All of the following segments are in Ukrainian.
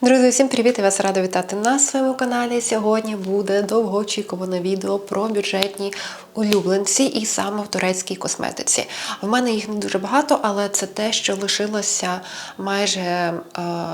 Друзі, всім привіт! Я вас рада вітати на своєму каналі. Сьогодні буде довгоочікуване відео про бюджетні улюбленці і саме в турецькій косметиці. В мене їх не дуже багато, але це те, що лишилося майже е,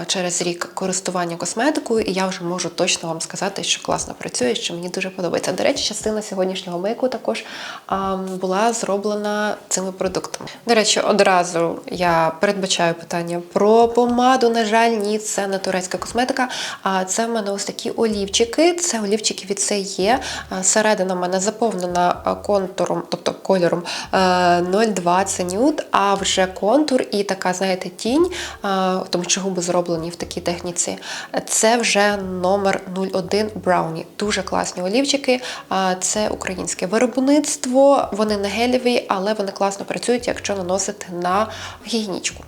через рік користування косметикою, і я вже можу точно вам сказати, що класно працює, що мені дуже подобається. До речі, частина сьогоднішнього мейку також е, була зроблена цими продуктами. До речі, одразу я передбачаю питання про помаду. На жаль, ні, це не турецька косметика. А це в мене ось такі олівчики. Це олівчики від CE. А, Середина в мене заповнена контуром, тобто кольором е, 02 це нюд, а вже контур і така, знаєте, тінь, тому що губи зроблені в такій техніці. Це вже номер 01 Brownie. Дуже класні олівчики. Це українське виробництво. Вони не гелєві, але вони класно працюють, якщо наносити на гігієнічку.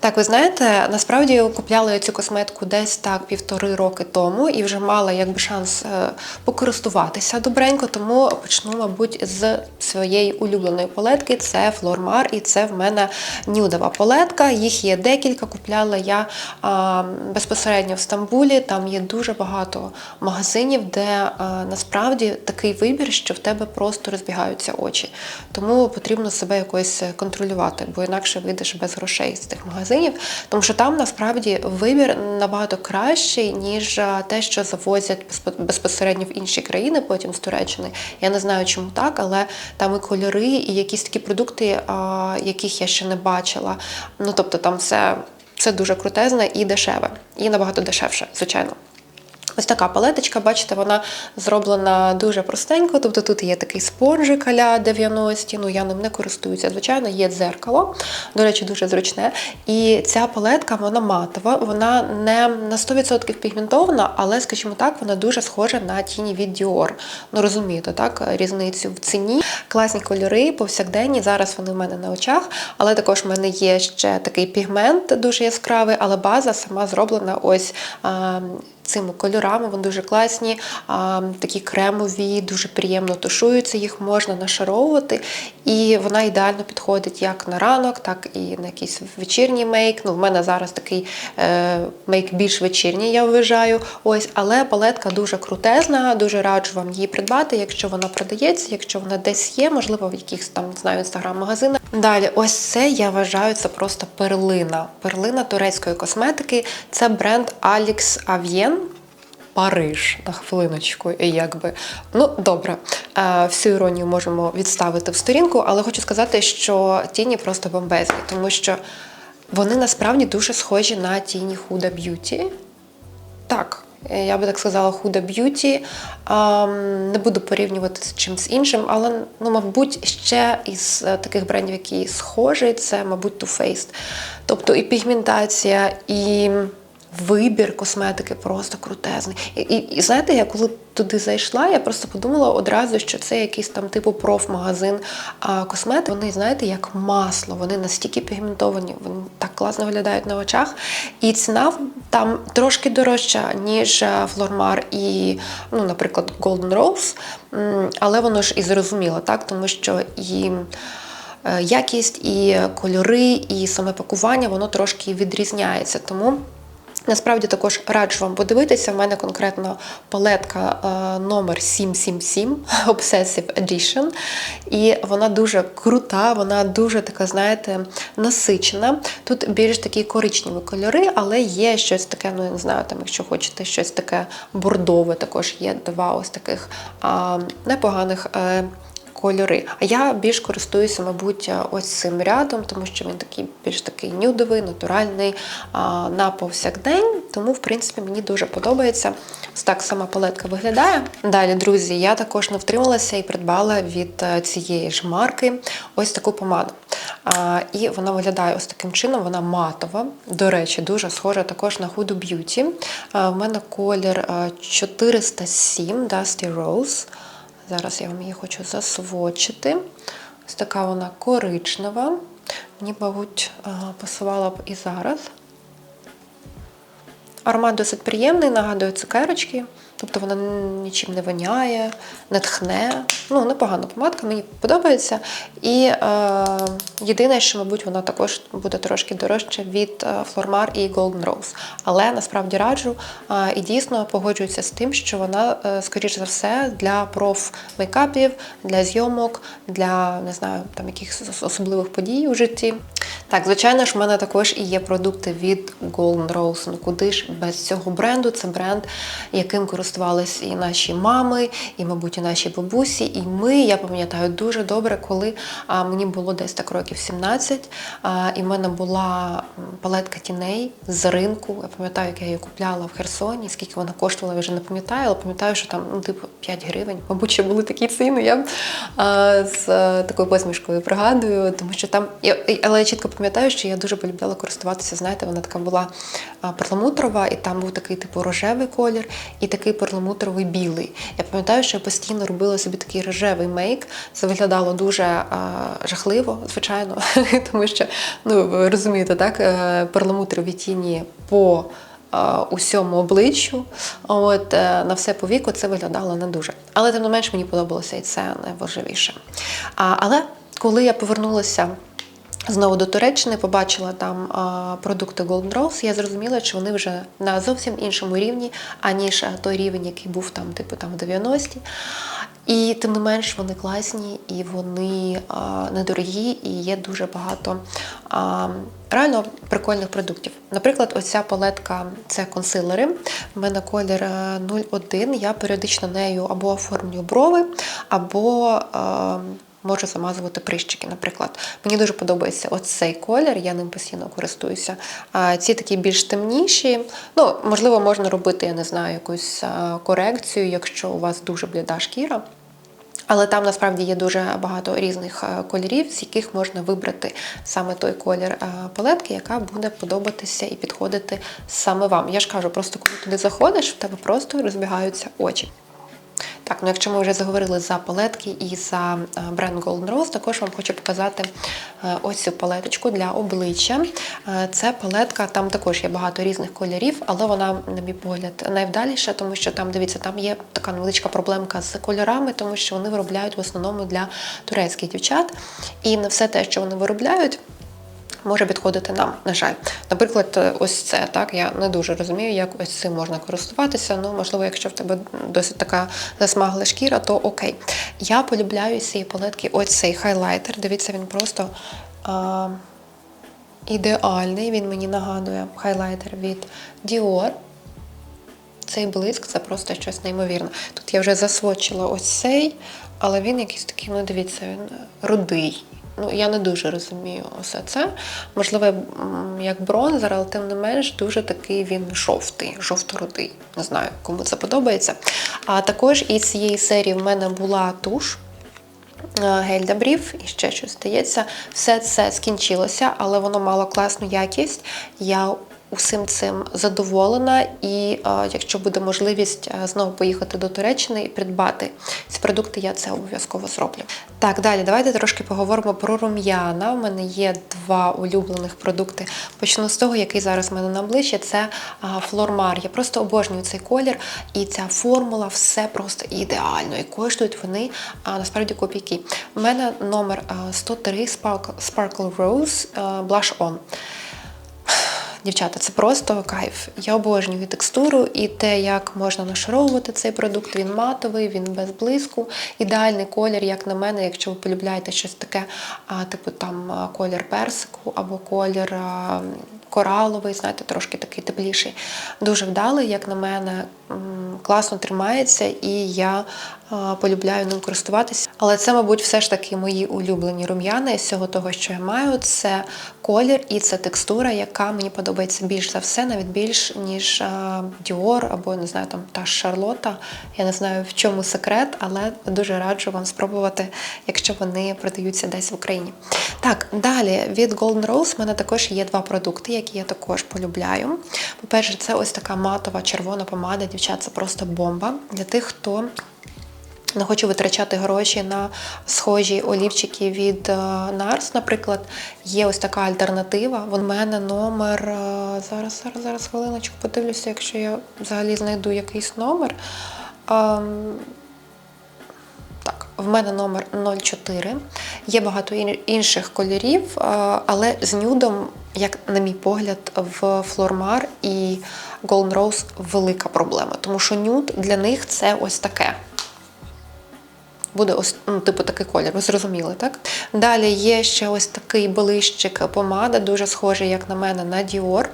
Так, ви знаєте, насправді купляла цю косметику десь так півтори роки тому і вже мала якби шанс е, покористуватися добренько, тому почну, мабуть, з своєї улюбленої палетки. Це Флормар, і це в мене нюдова палетка. Їх є декілька. Купляла я а, безпосередньо в Стамбулі. Там є дуже багато магазинів, де а, насправді такий вибір, що в тебе просто розбігаються очі. Тому потрібно себе якось контролювати, бо інакше вийдеш без грошей з тих магазинів. Тому що там насправді вибір набагато кращий, ніж те, що завозять безпосередньо в інші країни, потім з Туреччини. Я не знаю, чому так, але там і кольори, і якісь такі продукти, яких я ще не бачила. Ну тобто там все, Це дуже крутезне і дешеве, і набагато дешевше, звичайно. Ось така палеточка, бачите, вона зроблена дуже простенько. Тобто тут є такий спонжик аля 90 ну я ним не користуюся, звичайно, є дзеркало, до речі, дуже зручне. І ця палетка, вона матова, вона не на 100% пігментована, але, скажімо так, вона дуже схожа на тіні від Dior. Ну розумієте, так, різницю в ціні. Класні кольори, повсякденні. Зараз вони в мене на очах, але також в мене є ще такий пігмент дуже яскравий, але база сама зроблена ось. Цими кольорами вони дуже класні, такі кремові, дуже приємно тушуються, їх можна нашаровувати, і вона ідеально підходить як на ранок, так і на якийсь вечірній мейк. Ну, в мене зараз такий е, мейк більш вечірній, я вважаю. Ось, але палетка дуже крутезна, дуже раджу вам її придбати, якщо вона продається, якщо вона десь є, можливо, в якихось там знаю інстаграм-магазинах. Далі, ось це я вважаю, це просто перлина. Перлина турецької косметики. Це бренд Alix Avien. Париж на хвилиночку, і якби ну добре, Е, всю іронію можемо відставити в сторінку, але хочу сказати, що тіні просто бомбезні, тому що вони насправді дуже схожі на тіні Huda Beauty. Так, я би так сказала, худа. Ем, Не буду порівнювати з чимось іншим, але ну, мабуть, ще із е, таких брендів, які схожі, це, мабуть, Too Faced. Тобто і пігментація, і вибір косметики просто крутезний. І, і, і знаєте, я коли туди зайшла, я просто подумала одразу, що це якийсь там типу профмагазин а, косметики. Вони, знаєте, як масло, вони настільки пігментовані, вони так класно виглядають на очах. І ціна там трошки дорожча, ніж е, Флормар і, ну, наприклад, Golden Rose, але воно ж і зрозуміло, так, тому що і. е, Якість і кольори, і саме пакування воно трошки відрізняється. Тому Насправді також раджу вам подивитися. У мене конкретно палетка е, номер 777 Obsessive Edition. І вона дуже крута, вона дуже така, знаєте, насичена. Тут більш такі коричневі кольори, але є щось таке, ну я не знаю, там, якщо хочете щось таке бордове, також є два ось таких а, непоганих. Е, кольори. А я більш користуюся, мабуть, ось цим рядом, тому що він такий більш такий нюдовий, натуральний на повсякдень. Тому, в принципі, мені дуже подобається. Ось так сама палетка виглядає. Далі, друзі, я також не втрималася і придбала від е, цієї ж марки ось таку помаду. І вона виглядає ось таким чином, вона матова. До речі, дуже схожа також на Huda Beauty. В мене колір е, 407 Dusty Rose. Зараз я вам її хочу засвочити. Ось така вона коричнева. Мені, мабуть, посувала пасувала б і зараз. Аромат досить приємний, нагадує цукерочки, тобто вона нічим не воняє, не тхне. Ну, непогана помадка, мені подобається. І е, єдине, що, мабуть, вона також буде трошки дорожче від е, Flormar і Golden Rose. Але насправді раджу е, і дійсно погоджуюся з тим, що вона, е, скоріш за все, для проф-мейкапів, для зйомок, для не знаю, там якихось особливих подій у житті. Так, звичайно ж, в мене також і є продукти від Golden Rose. Ну куди ж без цього бренду? Це бренд, яким користувались і наші мами, і, мабуть, і наші бабусі. І ми, я пам'ятаю, дуже добре, коли а, мені було десь так років 17, а, і в мене була палетка тіней з ринку. Я пам'ятаю, як я її купляла в Херсоні, скільки вона коштувала, я вже не пам'ятаю, але пам'ятаю, що там ну, типу 5 гривень. Мабуть, ще були такі ціни. Я а, з а, такою посмішкою пригадую, тому що там але я чітко пам'ятаю, що я дуже полюбляла користуватися. Знаєте, вона така була перламутрова, і там був такий типу рожевий колір і такий перламутровий білий. Я пам'ятаю, що я постійно робила собі такий рожевий мейк. Це виглядало дуже а, жахливо, звичайно, тому що ну ви розумієте, так е, перламутрові тіні по усьому обличчю, от е, на все по віку це виглядало не дуже. Але тим не менш мені подобалося і це найважливіше. А, але коли я повернулася. Знову до Туреччини побачила там а, продукти Golden Rose, я зрозуміла, що вони вже на зовсім іншому рівні, аніж той рівень, який був там, типу там в 90-ті. І тим не менш вони класні і вони а, недорогі, і є дуже багато а, реально прикольних продуктів. Наприклад, оця палетка це консилери. У мене колір е, 01. Я періодично нею або оформлюю брови, або. А, Можу замазувати прищики, наприклад. Мені дуже подобається оцей колір, я ним постійно користуюся. А ці такі більш темніші. Ну, можливо, можна робити, я не знаю, якусь корекцію, якщо у вас дуже бліда шкіра. Але там насправді є дуже багато різних кольорів, з яких можна вибрати саме той колір палетки, яка буде подобатися і підходити саме вам. Я ж кажу, просто коли туди заходиш, в тебе просто розбігаються очі. Так, ну якщо ми вже заговорили за палетки і за е, бренд Golden Rose, також вам хочу показати е, ось цю палеточку для обличчя. Е, Це палетка, там також є багато різних кольорів, але вона, на мій погляд, найвдаліша, тому що там, дивіться, там є така невеличка проблемка з кольорами, тому що вони виробляють в основному для турецьких дівчат. І не все те, що вони виробляють, може підходити нам, на жаль. Наприклад, ось це так. Я не дуже розумію, як ось цим можна користуватися. Ну, можливо, якщо в тебе досить така засмагла шкіра, то окей. Я полюбляю цієї палетки ось цей хайлайтер. Дивіться, він просто. А, Ідеальний, він мені нагадує хайлайтер від Dior. Цей блиск це просто щось неймовірне. Тут я вже засвочила ось цей, але він якийсь такий, ну дивіться, він рудий. Ну, я не дуже розумію усе це. Можливо, як бронзер, але тим не менш дуже такий він жовтий, жовто-рудий. Не знаю, кому це подобається. А також із цієї серії в мене була туш. е, Гель для і ще щось здається. Все це скінчилося, але воно мало класну якість. Я усім цим задоволена, і е, якщо буде можливість е, знову поїхати до Туреччини і придбати ці продукти, я це обов'язково зроблю. Так, далі давайте трошки поговоримо про рум'яна. У мене є два улюблених продукти. Почну з того, який зараз в мене на обличчі. Це а, Флормар. Я просто обожнюю цей колір, і ця формула все просто ідеально. І коштують вони насправді копійки. У мене номер а, 103 Sparkle, Rose Blush On. Дівчата, це просто кайф. Я обожнюю текстуру і те, як можна нашаровувати цей продукт. Він матовий, він без блиску. Ідеальний колір, як на мене, якщо ви полюбляєте щось таке, типу там колір персику або колір кораловий, знаєте, трошки такий тепліший. Дуже вдалий, як на мене, класно тримається, і я полюбляю ним користуватися. Але це, мабуть, все ж таки мої улюблені рум'яни з всього того, що я маю. Це колір і це текстура, яка мені подобається більш за все, навіть більш ніж а, Dior або не знаю, там та Шарлота. Я не знаю в чому секрет, але дуже раджу вам спробувати, якщо вони продаються десь в Україні. Так, далі від Golden Rose в мене також є два продукти, які я також полюбляю. По-перше, це ось така матова червона помада. Дівчат, це просто бомба для тих, хто не хочу витрачати гроші на схожі олівчики від Нарс. Nars, наприклад. Є ось така альтернатива. В мене номер. е, Зараз, зараз, зараз хвилиночку подивлюся, якщо я взагалі знайду якийсь номер. В мене номер 04. Є багато інших кольорів, е, але з нюдом, як на мій погляд, в Flormar і Golden Rose велика проблема, тому що нюд для них це ось таке. Буде ось, ну, типу такий колір, ви зрозуміли, так? Далі є ще ось такий блищик помада, дуже схожий, як на мене, на Dior.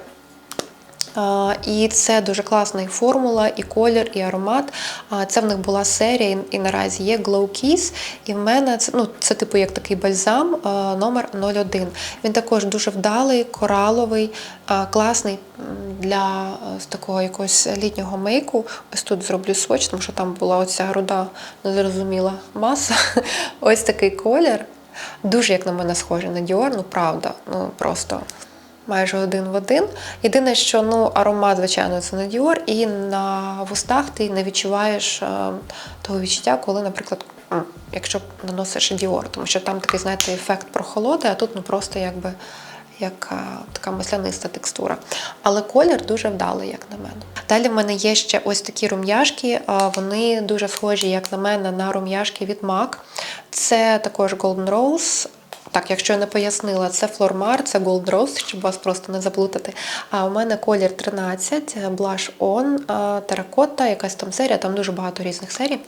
І це дуже класна і формула, і колір, і аромат. Це в них була серія, і- наразі є Glow Kiss. І в мене це, ну, це типу як такий бальзам номер 01. Він також дуже вдалий, кораловий, класний для е, такого якогось літнього мейку. Ось тут зроблю сводч, тому що там була оця руда незрозуміла маса. Ось такий колір. Дуже, як на мене, схожий на Dior, ну правда, ну просто майже один в один. Єдине, що ну, аромат, звичайно, це не Dior, і на вустах ти не відчуваєш е, того відчуття, коли, наприклад, якщо наносиш Dior, тому що там такий, знаєте, ефект прохолоди, а тут ну просто якби. Як е, така масляниста текстура. Але колір дуже вдалий, як на мене. Далі в мене є ще ось такі рум'яшки. е, Вони дуже схожі, як на мене, на рум'яшки від MAC. Це також Golden Rose. Так, якщо я не пояснила, це Flormar, це Gold Rose, щоб вас просто не заплутати. А у мене колір 13, Blush On, теракота, якась там серія, там дуже багато різних серій.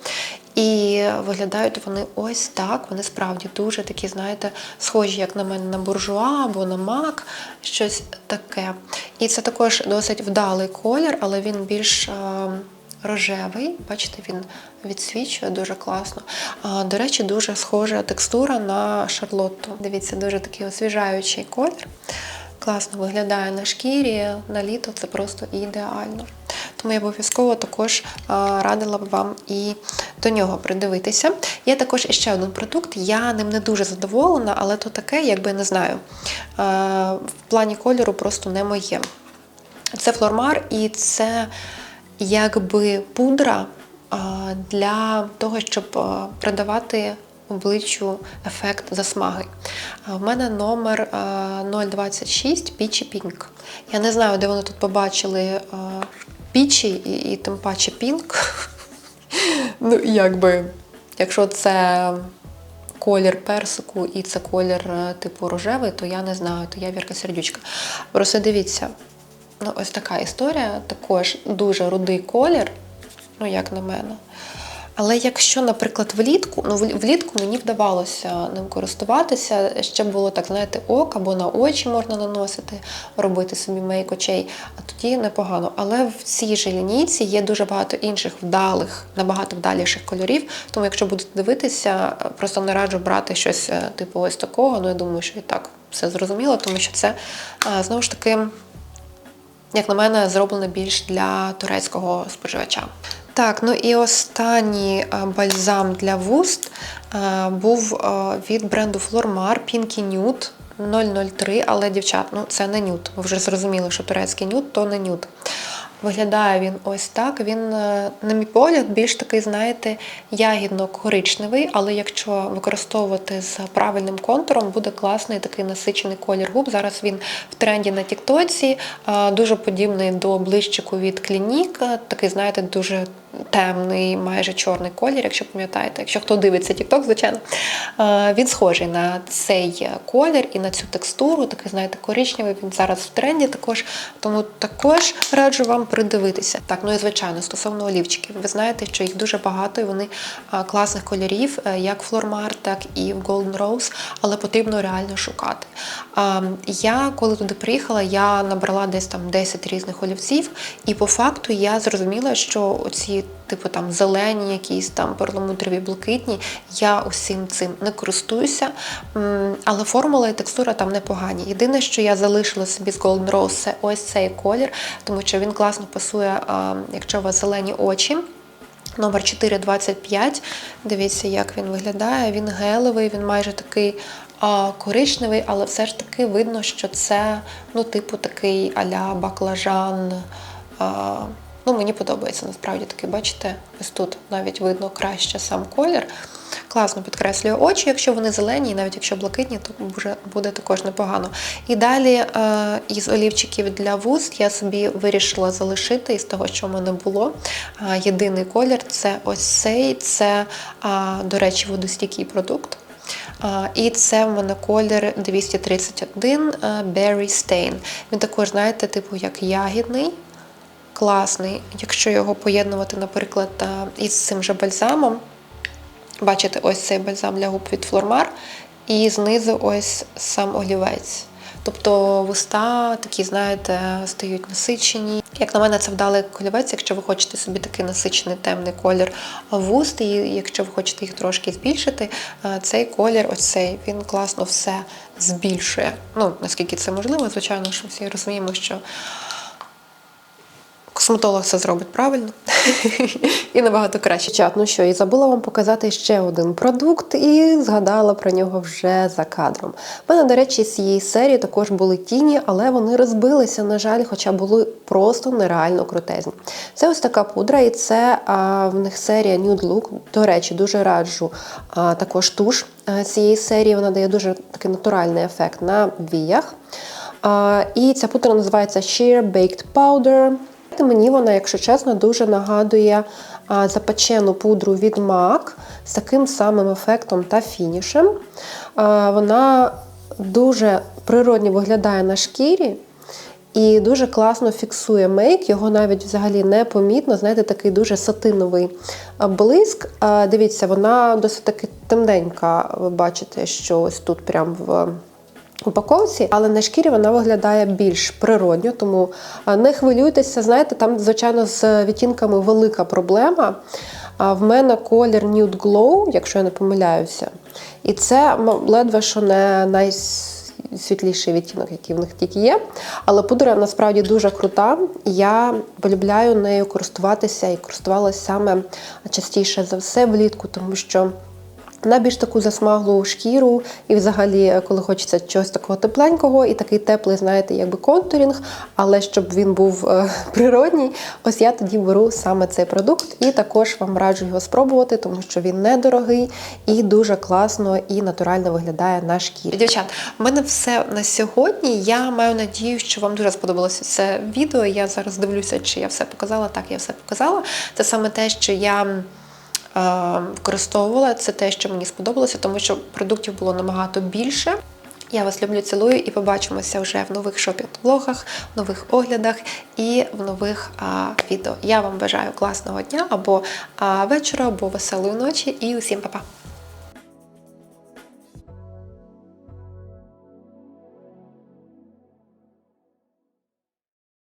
І виглядають вони ось так. Вони справді дуже такі, знаєте, схожі, як на мене, на буржуа або на мак, щось таке. І це також досить вдалий колір, але він більш. Рожевий, бачите, він відсвічує дуже класно. До речі, дуже схожа текстура на шарлотту. Дивіться, дуже такий освіжаючий колір. Класно виглядає на шкірі, на літо це просто ідеально. Тому я обов'язково також радила б вам і до нього придивитися. Є також іще один продукт, я ним не дуже задоволена, але то таке, якби не знаю. В плані кольору просто не моє. Це флормар і це якби пудра для того, щоб а, придавати обличчю ефект засмаги. В мене номер 026 Peachy Pink. Я не знаю, де вони тут побачили пічі і, і тим паче пінк. ну, якби, якщо це колір персику і це колір е, типу рожевий, то я не знаю, то я Вірка Сердючка. Просто дивіться, ну ось така історія, також дуже рудий колір, ну як на мене. Але якщо, наприклад, влітку, ну влітку мені вдавалося ним користуватися, ще було так, знаєте, ок або на очі можна наносити, робити собі мейк очей, а тоді непогано. Але в цій же лінійці є дуже багато інших вдалих, набагато вдаліших кольорів. Тому якщо будете дивитися, просто не раджу брати щось е, типу ось такого. Ну я думаю, що і так все зрозуміло, тому що це е, знову ж таки як на мене, зроблено більш для турецького споживача. Так, ну і останній е, бальзам для вуст е, був е, від бренду Flormar Pinky Nude 003, але дівчат, ну це не нюд. Ви вже зрозуміли, що турецький нюд то не нюд. Виглядає він ось так. Він, на мій погляд, більш такий, знаєте, ягідно-коричневий, але якщо використовувати з правильним контуром, буде класний такий насичений колір губ. Зараз він в тренді на Тіктоці, дуже подібний до блищику від Clinique, такий, знаєте, дуже темний, майже чорний колір, якщо пам'ятаєте. Якщо хто дивиться TikTok, звичайно, Е, він схожий на цей колір і на цю текстуру, такий, знаєте, коричневий. Він зараз в тренді також. Тому також раджу вам придивитися. Так, ну і звичайно, стосовно олівчиків. Ви знаєте, що їх дуже багато, і вони е, класних кольорів, е, як Flormar, так і в Golden Rose, але потрібно реально шукати. Я, коли туди приїхала, я набрала десь там 10 різних олівців, і по факту я зрозуміла, що оці типу там зелені, якісь там перламутрові, блакитні, я усім цим не користуюся. Але формула і текстура там непогані. Єдине, що я залишила собі з Golden Rose, це ось цей колір, тому що він класно пасує, якщо у вас зелені очі. Номер 425. Дивіться, як він виглядає. Він гелевий, він майже такий а, коричневий, але все ж таки видно, що це, ну, типу, такий а-ля баклажан. А, Ну, мені подобається насправді такий, бачите, ось тут навіть видно краще сам колір. Класно підкреслює очі, якщо вони зелені, і навіть якщо блакитні, то вже буде також непогано. І далі е, із олівчиків для вуст я собі вирішила залишити із того, що в мене було. Е, єдиний колір це ось цей, це, е, до речі, водостійкий продукт. А, І це в мене колір 231 е, Berry Stain. Він також, знаєте, типу як ягідний, класний. Якщо його поєднувати, наприклад, із цим же бальзамом. Бачите, ось цей бальзам для губ від Флормар, і знизу ось сам олівець. Тобто вуста такі, знаєте, стають насичені. Як на мене, це вдалий олівець, якщо ви хочете собі такий насичений темний колір вуст, і якщо ви хочете їх трошки збільшити, е, цей колір, ось цей, він класно все збільшує. Ну, наскільки це можливо, звичайно, що всі розуміємо, що косметолог це зробить правильно і набагато краще. Чат, ну що, і забула вам показати ще один продукт, і згадала про нього вже за кадром. У мене, до речі, з цієї серії також були тіні, але вони розбилися, на жаль, хоча були просто нереально крутезні. Це ось така пудра, і це а, в них серія Nude Look. До речі, дуже раджу а, також туш а, цієї серії. Вона дає дуже такий натуральний ефект на віях. А, і ця пудра називається Sheer Baked Powder. Мені вона, якщо чесно, дуже нагадує запечену пудру від MAC з таким самим ефектом та фінішем. Вона дуже природньо виглядає на шкірі. І дуже класно фіксує мейк, його навіть взагалі не помітно. Знаєте, такий дуже сатиновий блиск. Дивіться, вона досить таки темненька. Ви бачите, що ось тут прям в упаковці, але на шкірі вона виглядає більш природньо, тому не хвилюйтеся. Знаєте, там, звичайно, з відтінками велика проблема. А в мене колір Nude Glow, якщо я не помиляюся. І це ледве що не найсвітліший відтінок, який в них тільки є. Але пудра насправді дуже крута. Я полюбляю нею користуватися і користувалася саме частіше за все влітку, тому що. На більш таку засмаглу шкіру, і взагалі, коли хочеться чогось такого тепленького, і такий теплий, знаєте, якби контурінг, але щоб він був е, природній, ось я тоді беру саме цей продукт і також вам раджу його спробувати, тому що він недорогий і дуже класно і натурально виглядає на шкірі. Дівчат, в мене все на сьогодні. Я маю надію, що вам дуже сподобалося це відео. Я зараз дивлюся, чи я все показала. Так, я все показала. Це саме те, що я е, використовувала. Це те, що мені сподобалося, тому що продуктів було набагато більше. Я вас люблю, цілую і побачимося вже в нових шопінг-блогах, в нових оглядах і в нових а, відео. Я вам бажаю класного дня або а, вечора, або веселої ночі і усім па-па!